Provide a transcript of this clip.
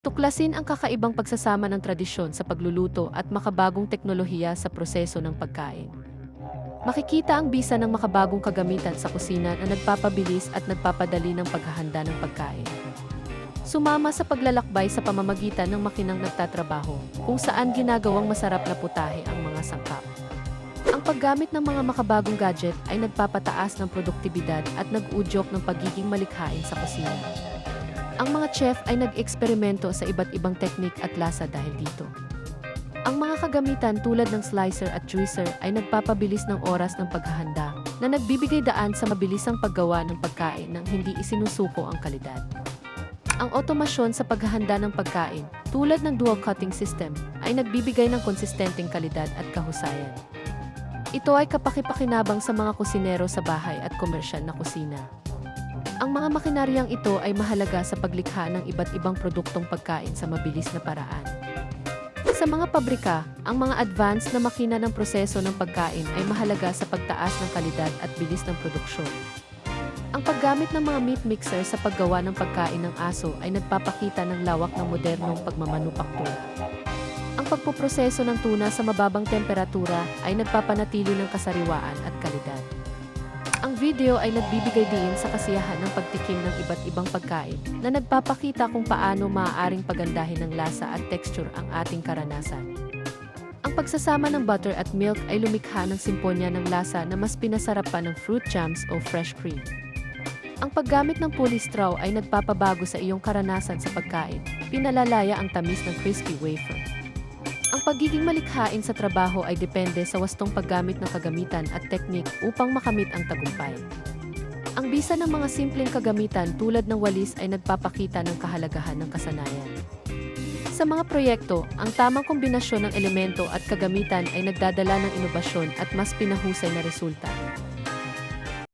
Tuklasin ang kakaibang pagsasama ng tradisyon sa pagluluto at makabagong teknolohiya sa proseso ng pagkain. Makikita ang bisa ng makabagong kagamitan sa kusina na nagpapabilis at nagpapadali ng paghahanda ng pagkain. Sumama sa paglalakbay sa pamamagitan ng makinang nagtatrabaho, kung saan ginagawang masarap na putahe ang mga sangkap. Ang paggamit ng mga makabagong gadget ay nagpapataas ng produktibidad at nag-udyok ng pagiging malikhain sa kusina. Ang mga chef ay nag-eksperimento sa iba't ibang teknik at lasa dahil dito. Ang mga kagamitan tulad ng slicer at juicer ay nagpapabilis ng oras ng paghahanda na nagbibigay daan sa mabilisang paggawa ng pagkain nang hindi isinusuko ang kalidad. Ang otomasyon sa paghahanda ng pagkain, tulad ng dual cutting system, ay nagbibigay ng konsistenteng kalidad at kahusayan. Ito ay kapakipakinabang sa mga kusinero sa bahay at komersyal na kusina. Ang mga makinaryang ito ay mahalaga sa paglikha ng iba't ibang produktong pagkain sa mabilis na paraan. Sa mga pabrika, ang mga advanced na makina ng proseso ng pagkain ay mahalaga sa pagtaas ng kalidad at bilis ng produksyon. Ang paggamit ng mga meat mixer sa paggawa ng pagkain ng aso ay nagpapakita ng lawak ng modernong pagmamanupaktura. Ang pagpuproseso ng tuna sa mababang temperatura ay nagpapanatili ng kasariwaan at kalidad. Video ay nagbibigay din sa kasiyahan ng pagtikim ng iba't ibang pagkain na nagpapakita kung paano maaaring pagandahin ng lasa at texture ang ating karanasan. Ang pagsasama ng butter at milk ay lumikha ng simponya ng lasa na mas pinasarap pa ng fruit jams o fresh cream. Ang paggamit ng pulley straw ay nagpapabago sa iyong karanasan sa pagkain, pinalalaya ang tamis ng crispy wafer. Ang pagiging malikhain sa trabaho ay depende sa wastong paggamit ng kagamitan at teknik upang makamit ang tagumpay. Ang bisa ng mga simpleng kagamitan tulad ng walis ay nagpapakita ng kahalagahan ng kasanayan. Sa mga proyekto, ang tamang kombinasyon ng elemento at kagamitan ay nagdadala ng inobasyon at mas pinahusay na resulta.